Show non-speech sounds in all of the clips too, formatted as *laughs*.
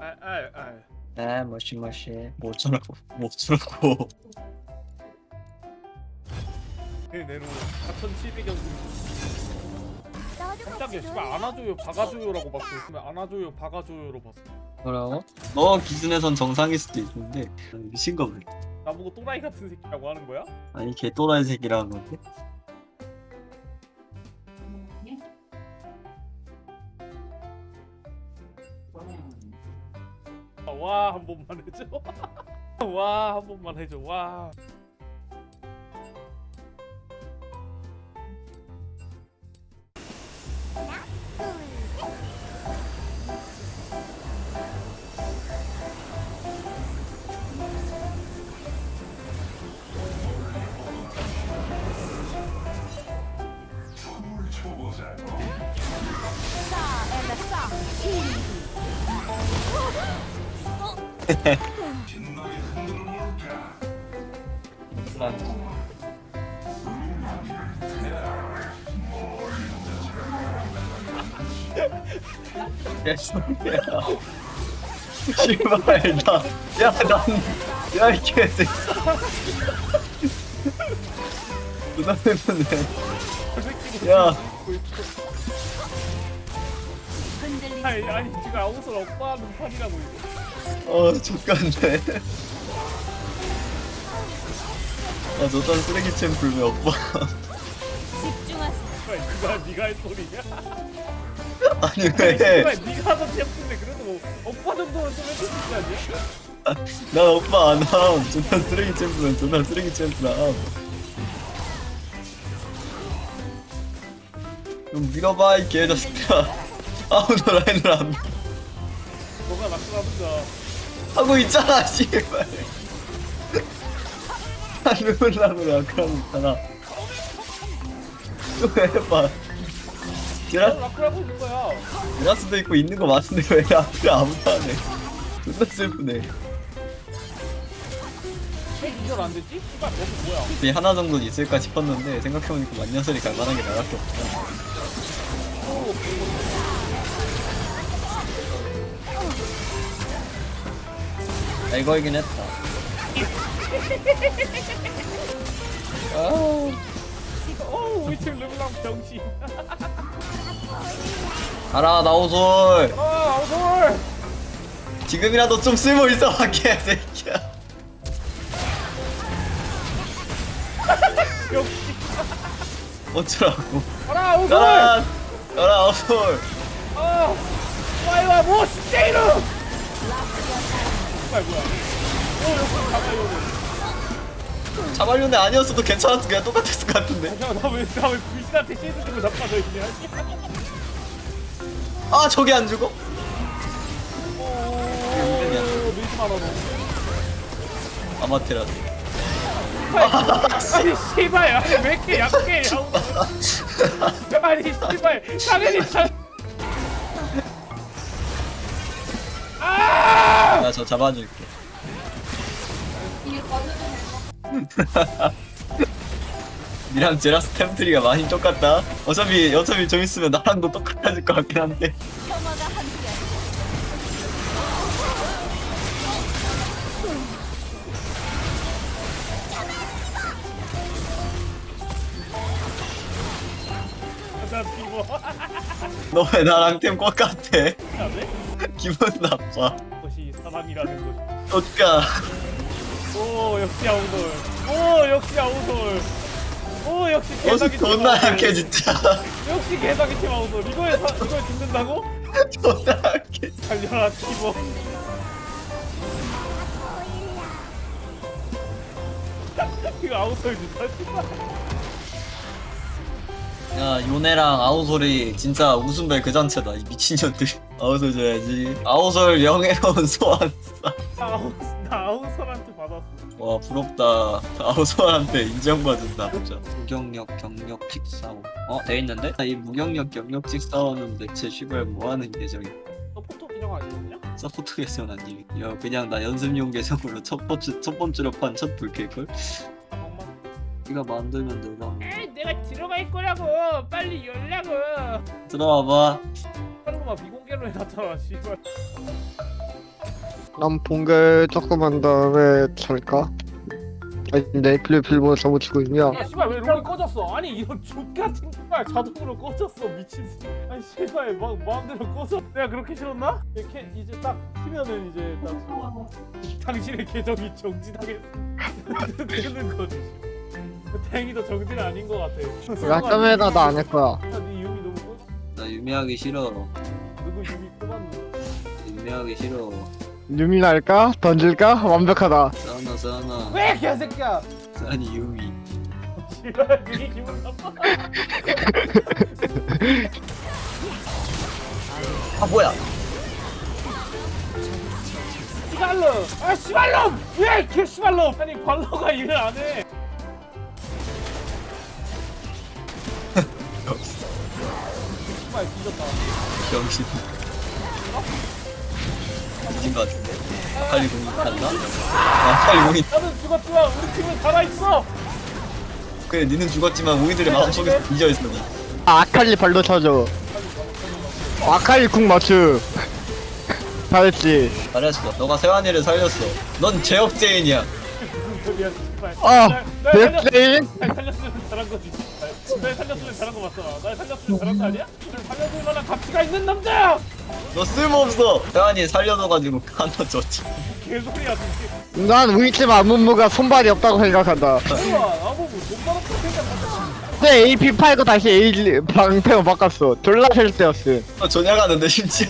아아아 네, 머시머시. 뭐 어쩌라고, 뭐 어쩌라고. 내로 4,700원 깜짝이야 씨발 안아줘요 박아줘요라고 봤어 근데 안아줘요 박아줘요로 봤어 뭐라고? 너 기준에선 정상일 수도 있는데 미친 거 봐. 나보고 또라이 같은 새끼라고 하는 거야? 아니 개 또라이 새끼라는 건데. *laughs* 와 한 번만 해줘. 와 한 번만 해줘. 와 씨발, 나, 야, 난, 야, 이 개새끼. 누나 때문에. 야. 아니 아니 지금 아웃을 오빠하는 판이라고 이거 어, 족간데. 아, 너딴 쓰레기 챔플 왜 오빠? 씨발 그거 네가 할 소리냐? *laughs* 아니, 왜? 씨발 네가 하던 챔프인데 그래도 뭐 오빠 정도는 좀 해줄 수 있지 않냐? 난 오빠 안 함. 존나 쓰레기 챔플은 존나 쓰레기 챔플 함. 좀 밀어봐, 이 개자식아. *laughs* 아우, 너 라인을 안 너가 낙선하든가 하고 있잖아, 씨발. 안 누르려고 아까랑 있잖아. 또 해봐. 나도 낙선하고 있는 거야 제라스도 있고 있는 거 맞는데 왜 앞에 아무도 안 해. 존나 슬프네. 왜 기절 안 되지? 씨발 너도 뭐야 이 하나 정도 있을까 싶었는데 생각해보니까 만년설이 갈만한 게 나밖에 없다. 아, 이거이긴 했다. 아, 어우 우리 팀 르블랑 병신 가라 나오솔. 아 아웃홀 지금이라도 좀 쓸모 있어, 개새끼야. *laughs* 역시 어쩌라고. 가라 아웃홀 가라, 가라 나오솔. 아 와이와 뭐 스테이루 뭐야 어 역시 가봐요 자발륜에 아니었어도 괜찮았어, 그냥 똑같았을 것 같은데. 야나왜나왜 불신한테 시드 들고 나빠져 있냐 아, 저게 안 죽어? 오 밀지 마라 너 아마테라스. 아니 씨발 아니 왜 이렇게 약해 아니 씨발 당연히 참 아! 나저 잡아줄게. *laughs* 니랑 제라스 템트리가 많이 똑같다. 어차피 어차피 좀 있으면 나랑도 똑같아질 것 같긴 한데. 나 비워 너 왜 나랑 템 똑같아? 네? *laughs* 기분 나빠. 것이 사람이라는 것. 어까 오 역시 아우돌. 오 역시 아우돌. 오 역시 어서 개사기 팀 존나 아우돌. 약해 진짜. 역시 개사기 팀 아우돌. 이거에 사, 이걸 죽는다고? 존나 약해. 달려라 티버. *laughs* 이거 아우돌 진짜. 야 요네랑 아우솔이 진짜 웃음벨 그 자체다. 이 미친년들. 아우솔 줘야지. 아우솔 영예로운 소환사. 아우 나 아우솔한테 받았어. 와 부럽다 아우소한테 인정받은다 진짜 무경력 경력 직사원 어? 돼 있는데? 이 무경력 경력 직사원은 대체 시발 뭐하는 계정이야 너 포토 계정 아니었냐? 서포트 계정 아니 야 그냥 나 연습용 계정으로 첫 번째 첫 번째로 판첫 불킬걸? 네가 만들면 내가 에이 내가 들어가 있 거라고. 빨리 열라고. 들어와봐 하는 거만 비공개로 해놨잖아 씨발. 난 본게 조금 한 다음에 잘까? 아니 내 필요 필보 잘못 치고 있냐? 야 씨발 왜 롤이 꺼졌어 아니 이런 족같은 씨발 자동으로 꺼졌어 미친 새- 아니 씨발 막 마음대로 꺼져 내가 그렇게 싫었나? 이렇게 이제 딱 키면은 이제 딱 *laughs* 당신의 계정이 정지당했어 뜨는 *laughs* 거지 다행히도 정지는 아닌 것 같아 야 깜해다 나안 할 거야. 야, 네 유미 유미하기 싫어. 누구 유미 꺼봤는데 유미하기 싫어. 유민 할까? 던질까? 완벽하다. 싸나 싸나. 왜 개새끼야? 싸니 유미. 씨발 그게 기분 나빠 아 뭐야? 씨발놈! 아 씨발놈! 왜 개씨발놈? 아니 발로가 일을 안 해 씨발 뒤졌다 병신 뒤진 거 같은데 아칼리 공이 갔나? 아 아칼리 공이 나는 죽었지만 우리 팀은 살아있어 그래 니는 죽었지만 우리들의 마음속에서 잊어있어 니 아, 아칼리 발로 쳐줘. 아칼리 궁 맞추. 잘했지. 잘했어 너가 세환이를 살렸어 넌 제역죄인이야 무슨 소리야 씨발 아, 살려- 넷레인? 날 살렸으면 잘한 거지. 날 살렸으면 잘한 거 맞잖아 날 살렸으면 잘한 거 아니야? 날 살려줄 만한 가치가 있는 남자야 너 쓸모없어 세환이 살려줘가지고 하나 줬지 개소리야 진짜 난 우리 팀 안무무가 손발이 없다고 생각한다. 뭐야 나보고 돈 받았다 생각한다 근데 AP 팔고 다시 A 방패로 바꿨어. 졸라 셀 때였음. 너 조냐가는데 심지어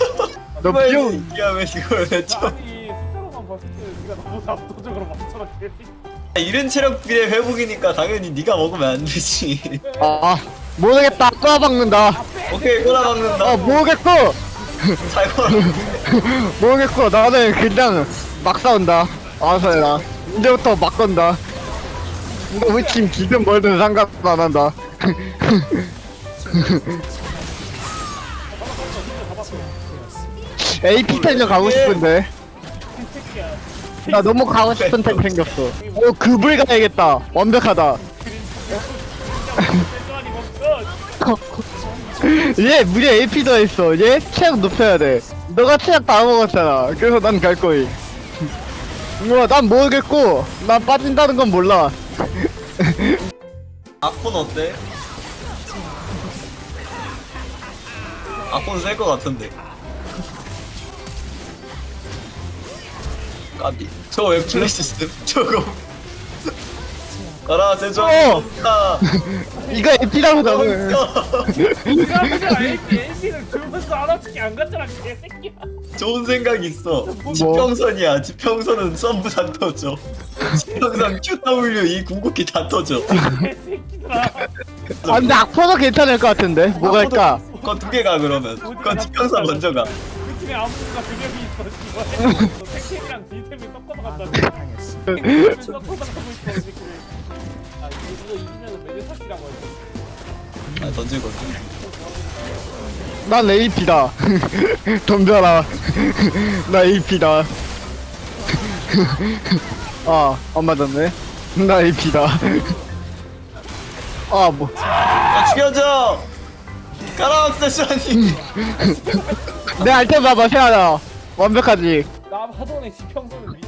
너왜 비용 왜 이걸 왜 쳐? 아니 숫자로만 봤을 때 네가 너무 압도적으로 많잖아 개새끼 이른 체력 비례 회복이니까 당연히 네가 먹으면 안 되지 아 모르겠다. 꼬아박는다. 오케이 꼬라박는다 아 모르겠고 잘 걸어 *laughs* 모르겠고 나는 그냥 막 싸운다. 알아서 해라. 이제부터 막 건다. 우리 팀 기든 뭐든 상관 안 한다. *laughs* AP 탱저 가고 싶은데. 나 너무 가고 싶은 탱 생겼어. 어 그불 가야겠다. 완벽하다. *laughs* 얘 무려 AP 더 했어. 얘 체력 높여야 돼. 너가 체력 다 먹었잖아. 그래서 난 갈 거임. *laughs* 우와 난 모르겠고 난 빠진다는 건 몰라. *laughs* 악폰 어때? 악폰 셀것 같은데 까비. *laughs* 저거 왜 플레이 시스템? 저거 가라 세종. 어! 가. *laughs* 이거 AP라고 나는. 네가 그냥 AP, AP를 들면서 알아듣기 안 갔잖아 개새끼야. 좋은 생각이 있어. 지평선이야. 지평선은 썸부 다 터져. 지평선 QW 이 궁극기 다 터져. 개새끼들아. *laughs* 아 근데 악포도 괜찮을 것 같은데? 뭐가 할까? 그거 두 개가 그러면. 그건 지평선 먼저 가. 우리 팀에 아무가 균형이 있어 택템이랑 딜템이 섞어서 간다 택템이 섞어서 가고 있어 이 새끼들 아 이거 이거 이기면은 메르사시라고 하지 아 던지거든 난 AP다. *laughs* 덤벼라. *laughs* 나 AP다. *laughs* 아, 안 맞았네. 나 AP다. 아, 뭐. 야 죽여줘 가라 세션이 내 알템 봐봐, 세하나. 완벽하지. 나 하돈의 지평선을